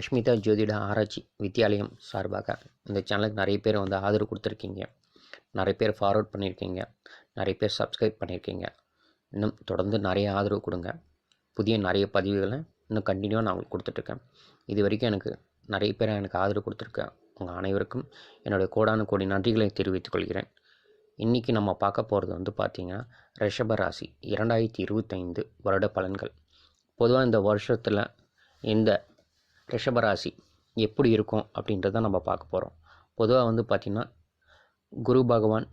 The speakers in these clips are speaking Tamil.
அஷ்மிதா ஜோதிட ஆராய்ச்சி வித்யாலயம் சார்பாக இந்த சேனலுக்கு நிறைய பேர் வந்து ஆதரவு கொடுத்துருக்கீங்க. நிறைய பேர் ஃபார்வர்ட் பண்ணியிருக்கீங்க நிறைய பேர் சப்ஸ்கிரைப் பண்ணியிருக்கீங்க இன்னும் தொடர்ந்து நிறைய ஆதரவு கொடுங்க. புதிய நிறைய பதிவுகளை இன்னும் கண்டினியூவாக நான் உங்களுக்கு கொடுத்துட்ருக்கேன். இது வரைக்கும் எனக்கு நிறைய பேர் எனக்கு ஆதரவு கொடுத்துருக்கேன் உங்கள் அனைவருக்கும் என்னுடைய கோடான கோடி நன்றிகளை தெரிவித்துக் கொள்கிறேன். இன்றைக்கி நம்ம பார்க்க போகிறது வந்து பார்த்திங்கன்னா ரிஷப ராசி இரண்டாயிரத்தி இருபத்தைந்து வருட பலன்கள். பொதுவாக இந்த வருஷத்தில் இந்த ரிஷபராசி எப்படி இருக்கும் அப்படின்றத நம்ம பார்க்க போகிறோம் பொதுவாக வந்து பார்த்திங்கன்னா குரு பகவான்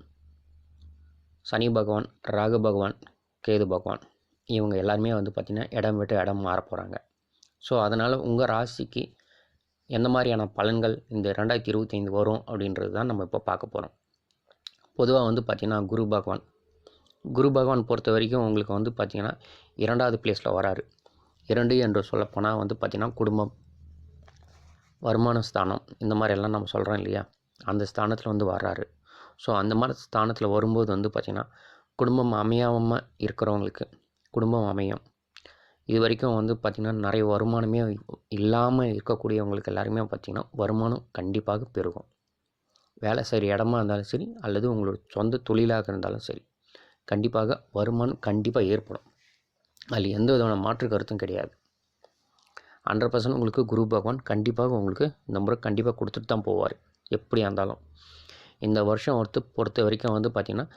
சனி பகவான் ராகு பகவான் கேது பகவான் இவங்க எல்லாருமே வந்து பார்த்திங்கன்னா இடம் விட்டு இடம் மாற போகிறாங்க ஸோ அதனால் உங்கள் ராசிக்கு எந்த மாதிரியான பலன்கள் இந்த ரெண்டாயிரத்தி இருபத்தைந்து வரும் அப்படின்றது தான் நம்ம இப்போ பார்க்க போகிறோம் பொதுவாக வந்து பார்த்திங்கன்னா குரு பகவான். குரு பகவான் பொறுத்த வரைக்கும் உங்களுக்கு வந்து பார்த்திங்கன்னா இரண்டாவது பிளேஸில் வராரு. இரண்டு என்று சொல்லப்போனால் வந்து பார்த்திங்கன்னா குடும்பம் வருமான ஸ்தானம் இந்த மாதிரி எல்லாம் நம்ம சொல்கிறோம் இல்லையா? அந்த ஸ்தானத்தில் வந்து வர்றாரு. ஸோ அந்த மாதிரி ஸ்தானத்தில் வரும்போது வந்து பார்த்திங்கன்னா குடும்பம் அமையாமல் இருக்கிறவங்களுக்கு குடும்பம் அமையும். இது வரைக்கும் வந்து பார்த்திங்கன்னா நிறைய வருமானமே இல்லாமல் இருக்கக்கூடியவங்களுக்கு எல்லாருமே பார்த்திங்கன்னா வருமானம் கண்டிப்பாக பெருகும். வேலை செய்கிற இடமா இருந்தாலும் சரி அல்லது உங்களோட சொந்த தொழிலாக இருந்தாலும் சரி கண்டிப்பாக வருமானம் கண்டிப்பாக ஏற்படும். அதில் எந்த விதமான மாற்று கருத்தும் கிடையாது. ஹண்ட்ரட் பர்சன்ட் உங்களுக்கு குரு பகவான் கண்டிப்பாக உங்களுக்கு இந்த முறை கண்டிப்பாக கொடுத்துட்டு தான் போவார். எப்படியா இருந்தாலும். இந்த வருஷம் ஒருத்து பொறுத்த வரைக்கும் வந்து பார்த்திங்கன்னா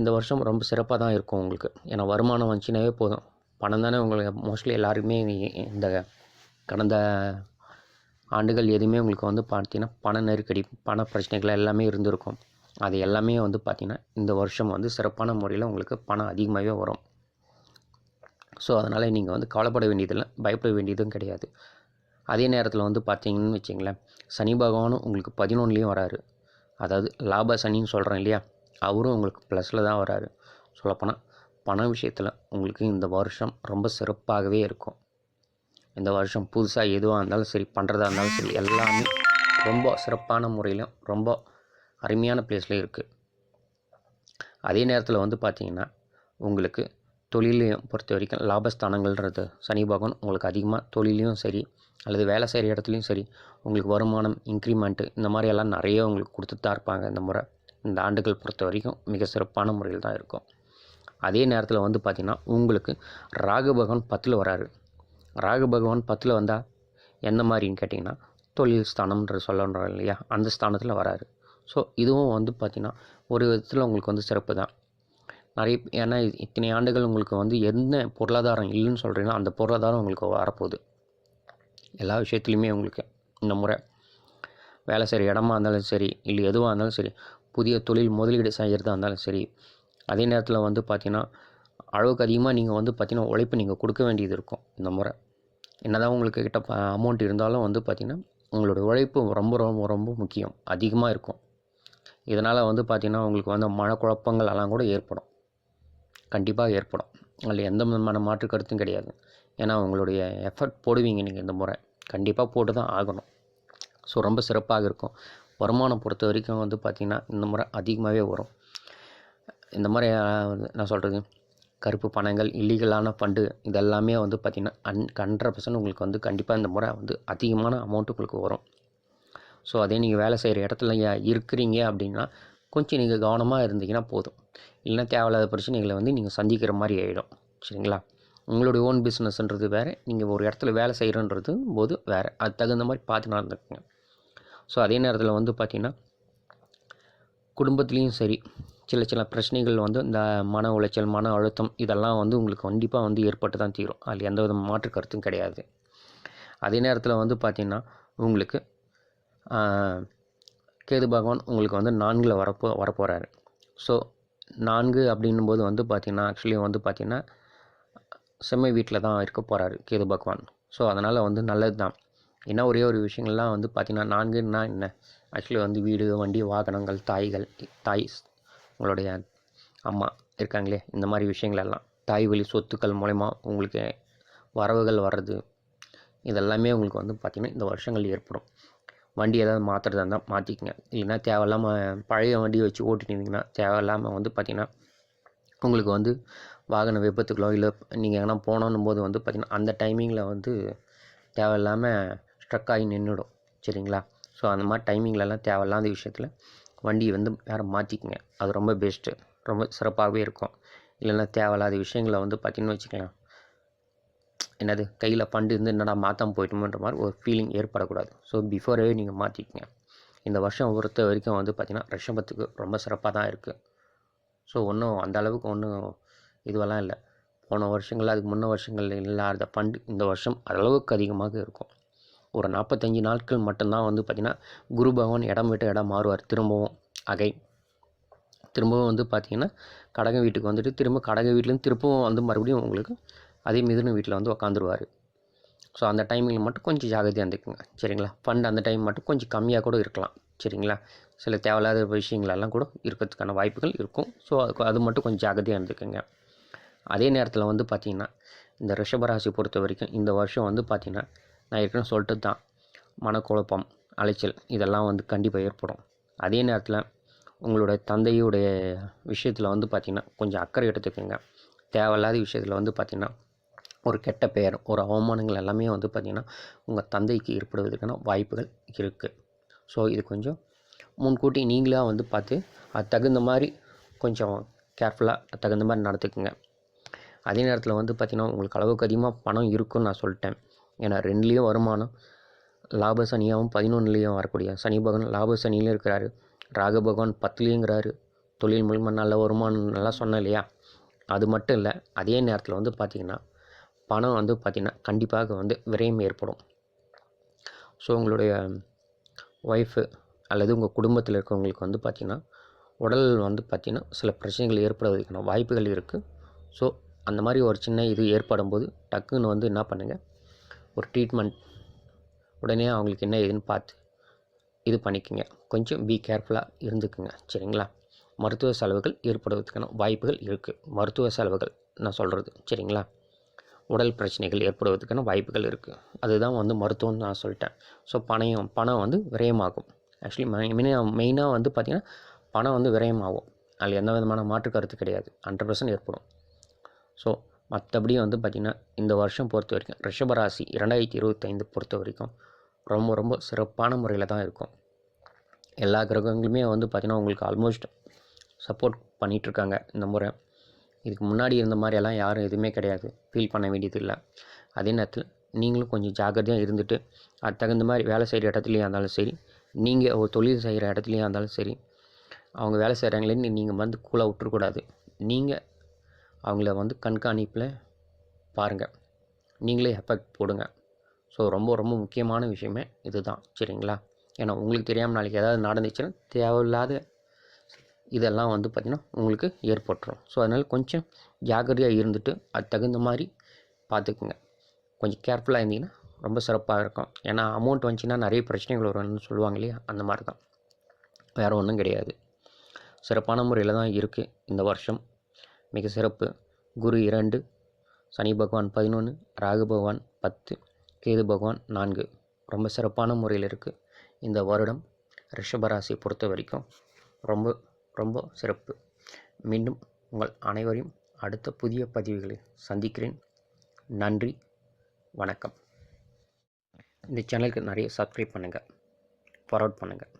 இந்த வருஷம் ரொம்ப சிறப்பாக தான் இருக்கும் உங்களுக்கு. ஏன்னா வருமானம் வந்துச்சுனாவே போதும். பணம் தானே உங்களுக்கு மோஸ்ட்லி எல்லாருக்குமே இந்த கடந்த ஆண்டுகள் எதுவுமே உங்களுக்கு வந்து பார்த்தீங்கன்னா பண நெருக்கடி பண பிரச்சனைகள் எல்லாமே இருந்திருக்கும். அது எல்லாமே வந்து பார்த்திங்கன்னா இந்த வருஷம் வந்து சிறப்பான முறையில் உங்களுக்கு பணம் அதிகமாகவே வரும். ஸோ அதனால் நீங்கள் வந்து கவலைப்பட வேண்டியதில்லை பயப்பட வேண்டியதும் கிடையாது. அதே நேரத்தில் வந்து பார்த்தீங்கன்னு வச்சிங்களேன் சனி பகவானும் உங்களுக்கு பதினொன்றுலேயும் வராரு. அதாவது லாப சனின்னு சொல்கிறேன் இல்லையா அவரும் உங்களுக்கு ப்ளஸில் தான் வராரு. சொல்லப்போனால் பண விஷயத்தில் உங்களுக்கு இந்த வருஷம் ரொம்ப சிறப்பாகவே இருக்கும். இந்த வருஷம் புதுசாக எதுவாக இருந்தாலும் சரி பண்ணுறதா இருந்தாலும் சரி எல்லாமே ரொம்ப சிறப்பான முறையிலும் ரொம்ப அருமையான பிளேஸ்லேயும் இருக்குது அதே நேரத்தில் வந்து பார்த்திங்கன்னா உங்களுக்கு தொழிலையும் பொறுத்த வரைக்கும் லாபஸ்தானங்கள்ன்றது சனி பகவான் உங்களுக்கு அதிகமாக தொழிலையும் சரி அல்லது வேலை செய்கிற இடத்துலையும் சரி உங்களுக்கு வருமானம் இன்க்ரிமெண்ட்டு இந்த மாதிரி எல்லாம் நிறைய உங்களுக்கு கொடுத்துட்டு தான் இருப்பாங்க இந்த முறை. இந்த ஆண்டுகள் பொறுத்த வரைக்கும் மிக சிறப்பான முறையில் தான் இருக்கும். அதே நேரத்தில் வந்து பார்த்திங்கன்னா உங்களுக்கு ராகு பகவான் பத்தில் வராரு. ராகு பகவான் பத்தில் வந்தால் எந்த மாதிரின்னு கேட்டிங்கன்னா தொழில் ஸ்தானம்ன்ற சொல்லணும் இல்லையா? அந்த ஸ்தானத்தில் வராரு. ஸோ இதுவும் வந்து பார்த்திங்கன்னா ஒரு விதத்தில் உங்களுக்கு வந்து சிறப்பு தான். நிறைய ஏன்னா இத்தனை ஆண்டுகள் உங்களுக்கு வந்து என்ன பொருளாதாரம் இல்லைன்னு சொல்கிறீங்களோ அந்த பொருளாதாரம் உங்களுக்கு வரப்போகுது. எல்லா விஷயத்துலையுமே உங்களுக்கு இந்த முறை வேலை செய்கிற இடமா இருந்தாலும் சரி இல்லை எதுவாக இருந்தாலும் சரி புதிய தொழில் முதலீடு செய்கிறதா இருந்தாலும் சரி அதே நேரத்தில் வந்து பார்த்திங்கன்னா அளவுக்கு அதிகமாக நீங்கள் வந்து பார்த்திங்கன்னா உழைப்பு நீங்கள் கொடுக்க வேண்டியது இருக்கும் இந்த முறை. என்ன தான் உங்களுக்கு கிட்ட அமௌண்ட் இருந்தாலும் வந்து பார்த்திங்கன்னா உங்களோட உழைப்பு ரொம்ப ரொம்ப ரொம்ப முக்கியம். அதிகமாக இருக்கும். இதனால் வந்து பார்த்திங்கன்னா உங்களுக்கு வந்து மனக்குழப்பங்கள் எல்லாம் கூட ஏற்படும். கண்டிப்பாக ஏற்படும். அதில் எந்த விதமான மாற்று கருத்தும் கிடையாது. ஏன்னா உங்களுடைய எஃபர்ட் போடுவீங்க நீங்கள் இந்த முறை. கண்டிப்பாக போட்டு தான் ஆகணும். ஸோ ரொம்ப சிறப்பாக இருக்கும். வருமானம் பொறுத்த வரைக்கும் வந்து பார்த்திங்கன்னா இந்த முறை அதிகமாகவே வரும். இந்த மாதிரி நான் சொல்கிறது கருப்பு பணங்கள் இல்லீகலான ஃபண்டு இதெல்லாமே வந்து பார்த்திங்கன்னா அன் ஹண்ட்ரட் பர்சன்ட் உங்களுக்கு வந்து கண்டிப்பாக இந்த முறை வந்து அதிகமான அமௌண்ட் உங்களுக்கு வரும். ஸோ அதே நீங்கள் வேலை செய்கிற இடத்துல இருக்கிறீங்க அப்படின்னா கொஞ்சம் நீங்கள் கவனமாக இருந்தீங்கன்னா போதும். இல்லைன்னா தேவையில்லாத பிரச்சனைகளை வந்து நீங்கள் சந்திக்கிற மாதிரி ஆகிடும் சரிங்களா? உங்களுடைய ஓன் பிஸ்னஸ்ன்றது வேறு நீங்கள் ஒரு இடத்துல வேலை செய்கிறன்றது போது வேறு. அது தகுந்த மாதிரி பார்த்து நடந்துக்குங்க. ஸோ அதே நேரத்தில் வந்து பார்த்திங்கன்னா குடும்பத்துலேயும் சரி சில சில பிரச்சனைகள் வந்து இந்த மன உளைச்சல் மன அழுத்தம் இதெல்லாம் வந்து உங்களுக்கு கண்டிப்பாக வந்து ஏற்பட்டு தான் தீரும். அதில் எந்த வித மாற்று கருத்தும் கிடையாது. அதே நேரத்தில் வந்து பார்த்திங்கன்னா உங்களுக்கு கேது பகவான் உங்களுக்கு வந்து நான்கில் வரப்போ வரப்போகிறாரு ஸோ நான்கு அப்படின்னும் போது வந்து பார்த்திங்கன்னா ஆக்சுவலி வந்து பார்த்திங்கன்னா செம்மை வீட்டில் தான் இருக்க போகிறாரு கேது பகவான். ஸோ அதனால் வந்து நல்லது தான். என்ன ஒரே ஒரு விஷயங்கள்லாம் வந்து பார்த்திங்கன்னா நான்குன்னா என்ன? ஆக்சுவலி வந்து வீடு வண்டி வாகனங்கள் தாய்கள் தாய் உங்களுடைய அம்மா இருக்காங்களே இந்த மாதிரி விஷயங்கள் எல்லாம் தாய் வழி சொத்துக்கள் மூலயமா உங்களுக்கு வரவுகள் வர்றது இதெல்லாமே உங்களுக்கு வந்து பார்த்திங்கன்னா இந்த வருஷங்கள் ஏற்படும். வண்டி ஏதாவது மாற்றுறதா இருந்தால் மாற்றிக்கங்க இல்லைன்னா தேவையில்லாமல் பழைய வண்டியை வச்சு ஓட்டிட்டீங்கன்னா தேவையில்லாமல் வந்து பார்த்திங்கன்னா உங்களுக்கு வந்து வாகன விபத்துக்களோ இல்லை நீங்கள் எங்கன்னா போனோன்னும் போது வந்து பார்த்திங்கன்னா அந்த டைமிங்கில் வந்து தேவையில்லாமல் ஸ்ட்ரக் ஆகி நின்றுடும் சரிங்களா? ஸோ அந்த மாதிரி டைமிங்லலாம் தேவையில்லாத விஷயத்தில் வண்டியை வந்து வேறு மாற்றிக்கங்க அது ரொம்ப பெஸ்ட்டு ரொம்ப சிறப்பாகவே இருக்கும். இல்லைன்னா தேவையில்லாத விஷயங்களை வந்து பார்த்திங்கன்னு வச்சுக்கலாம். என்னது கையில் ஃபண்டு இருந்து என்னடா மாற்றாமல் போயிட்டோமன்ற மாதிரி ஒரு ஃபீலிங் ஏற்படக்கூடாது. ஸோ பிஃபோரே நீங்கள் மாற்றிக்கங்க இந்த வருஷம் பொறுத்த வரைக்கும் வந்து பார்த்திங்கன்னா ரிஷபத்துக்கு ரொம்ப சிறப்பாக தான் இருக்குது ஸோ ஒன்றும் அந்த அளவுக்கு ஒன்றும் இதுவெல்லாம் இல்லை. போன வருஷங்கள் அதுக்கு முன்ன வருஷங்கள் இல்லாத ஃபண்டு இந்த வருஷம் அளவுக்கு அதிகமாக இருக்கும். ஒரு நாற்பத்தஞ்சு நாட்கள் மட்டும்தான் வந்து பார்த்திங்கன்னா குரு பகவான் இடம் விட்டு இடம் மாறுவார். திரும்பவும் அகை. திரும்பவும் வந்து பார்த்திங்கன்னா கடக வீட்டுக்கு வந்துட்டு திரும்ப கடக வீட்டிலேருந்து திரும்பவும் வந்து மறுபடியும் உங்களுக்கு அதே மிதுன வீட்டில் வந்து உக்காந்துருவார். ஸோ அந்த டைமிங்கில் மட்டும் கொஞ்சம் ஜாகிரதையாக இருந்துக்குங்க. சரிங்களா? ஃபண்ட் அந்த டைம் மட்டும் கொஞ்சம் கம்மியாக கூட இருக்கலாம். சரிங்களா? சில தேவையில்லாத விஷயங்களெல்லாம் கூட இருக்கிறதுக்கான வாய்ப்புகள் இருக்கும். ஸோ அதுக்கு அது மட்டும் கொஞ்சம் ஜாகிரதையாக இருந்துக்குங்க. அதே நேரத்தில் வந்து பார்த்திங்கன்னா இந்த ரிஷபராசி பொறுத்த வரைக்கும் இந்த வருஷம் வந்து பார்த்திங்கன்னா நான் ஏற்கனவே சொல்லிட்டு தான். மனக்குழப்பம் அலைச்சல் இதெல்லாம் வந்து கண்டிப்பாக ஏற்படும். அதே நேரத்தில் உங்களோட தந்தையுடைய விஷயத்தில் வந்து பார்த்திங்கன்னா கொஞ்சம் அக்கறை எடுத்துக்கோங்க. தேவையில்லாத விஷயத்தில் வந்து பார்த்திங்கன்னா ஒரு கெட்ட பெயர் ஒரு அவமானங்கள் எல்லாமே வந்து பார்த்திங்கன்னா உங்கள் தந்தைக்கு ஏற்படுவதற்கான வாய்ப்புகள் இருக்குது ஸோ இது கொஞ்சம் முன்கூட்டி நீங்களாக வந்து பார்த்து அது தகுந்த மாதிரி கொஞ்சம் கேர்ஃபுல்லாக தகுந்த மாதிரி நடத்துக்குங்க அதே நேரத்தில் வந்து பார்த்திங்கன்னா உங்களுக்கு அளவுக்கு அதிகமாக பணம் இருக்குன்னு நான் சொல்லிட்டேன். ஏன்னா ரெண்டுலேயும் வருமானம் லாப சனியாகவும் பதினொன்றுலேயும் வரக்கூடிய சனி பகவான் லாப சனியிலும் இருக்கிறாரு. ராக பகவான் பத்துலேயுங்கிறாரு. தொழில் மூலிமா நல்ல வருமானம் நல்லா சொன்னேன் இல்லையா? அது மட்டும் இல்லை அதே நேரத்தில் வந்து பார்த்திங்கன்னா பணம் வந்து பார்த்திங்கன்னா கண்டிப்பாக வந்து விரயம் ஏற்படும். ஸோ உங்களுடைய ஒய்ஃபு அல்லது உங்கள் குடும்பத்தில் இருக்கவங்களுக்கு வந்து பார்த்திங்கன்னா உடல் வந்து பார்த்திங்கன்னா சில பிரச்சனைகள் ஏற்படுவதற்கான வாய்ப்புகள் இருக்குது ஸோ அந்த மாதிரி ஒரு சின்ன இது ஏற்படும் போது டக்குன்னு வந்து என்ன பண்ணுங்கள் ஒரு ட்ரீட்மெண்ட் உடனே அவங்களுக்கு என்ன ஏதுன்னு பார்த்து இது பண்ணிக்கோங்க. கொஞ்சம் பி கேர்ஃபுல்லாக இருந்துக்குங்க. சரிங்களா? மருத்துவ செலவுகள் ஏற்படுவதற்கான வாய்ப்புகள் இருக்குது மருத்துவ செலவுகள் நான் சொல்கிறது சரிங்களா? உடல் பிரச்சனைகள் ஏற்படுவதற்கான வாய்ப்புகள் இருக்குது அதுதான் வந்து மருத்துவம்னு நான் சொல்லிட்டேன். ஸோ பணம் பணம் வந்து விரயமாகும். ஆக்சுவலி மெயினாக மெயினாக வந்து பார்த்திங்கன்னா பணம் வந்து விரயமாகும். அதில் எந்த விதமான மாற்று கருத்து கிடையாது. ஹண்ட்ரட் பர்சன்ட் ஏற்படும். ஸோ மற்றபடி வந்து பார்த்திங்கன்னா இந்த வருஷம் பொறுத்த வரைக்கும் ரிஷபராசி இரண்டாயிரத்தி இருபத்தைந்து பொறுத்த வரைக்கும் ரொம்ப ரொம்ப சிறப்பான முறையில் தான் இருக்கும். எல்லா கிரகங்களுமே வந்து பார்த்திங்கன்னா உங்களுக்கு ஆல்மோஸ்ட் சப்போர்ட் பண்ணிகிட்ருக்காங்க இந்த முறை. இதுக்கு முன்னாடி இருந்த மாதிரியெல்லாம் யாரும் எதுவுமே கிடையாது. ஃபீல் பண்ண வேண்டியது இல்லை. அதே நேரத்தில் நீங்களும் கொஞ்சம் ஜாக்கிரதையாக இருந்துட்டு அது தகுந்த மாதிரி வேலை செய்கிற இடத்துலையாக இருந்தாலும் சரி நீங்கள் ஒரு தொழில் செய்கிற இடத்துலையாக இருந்தாலும் சரி அவங்க வேலை செய்கிறாங்களேன்னு நீங்கள் வந்து கூலாக விட்டுறக்கூடாது. நீங்கள் அவங்கள வந்து கண்காணிப்பில் பாருங்கள் நீங்களே எஃபெக்ட் போடுங்க. ஸோ ரொம்ப ரொம்ப முக்கியமான விஷயமே இதுதான். சரிங்களா? ஏன்னா உங்களுக்கு தெரியாமல் நாளைக்கு ஏதாவது நடந்துச்சுன்னா தேவையில்லாத இதெல்லாம் வந்து பார்த்திங்கன்னா உங்களுக்கு ஏற்பட்டுரும். ஸோ அதனால் கொஞ்சம் ஜாக்கிரதையாக இருந்துட்டு அது தகுந்த மாதிரி பார்த்துக்குங்க. கொஞ்சம் கேர்ஃபுல்லாக இருந்தீங்கன்னா ரொம்ப சிறப்பாக இருக்கும். ஏன்னா அமௌண்ட் வந்துச்சுன்னா நிறைய பிரச்சனைகள் வரும்னு சொல்லுவாங்க இல்லையா? அந்த மாதிரி தான் வேறு ஒன்றும் கிடையாது. சிறப்பான முறையில் தான் இருக்குது இந்த வருஷம். மிக சிறப்பு. குரு இரண்டு சனி பகவான் பதினொன்று ராகு பகவான் பத்து கேது பகவான் நான்கு. ரொம்ப சிறப்பான முறையில் இருக்குது இந்த வருடம். ரிஷபராசியை பொறுத்த வரைக்கும் ரொம்ப ரொம்ப சிறப்பு. மீண்டும் உங்கள் அனைவரையும் அடுத்த புதிய பதிவுகளில் சந்திக்கிறேன். நன்றி. வணக்கம். இந்த சேனலுக்கு நிறைய சப்ஸ்கிரைப் பண்ணுங்கள் ஃபார்வர்ட் பண்ணுங்கள்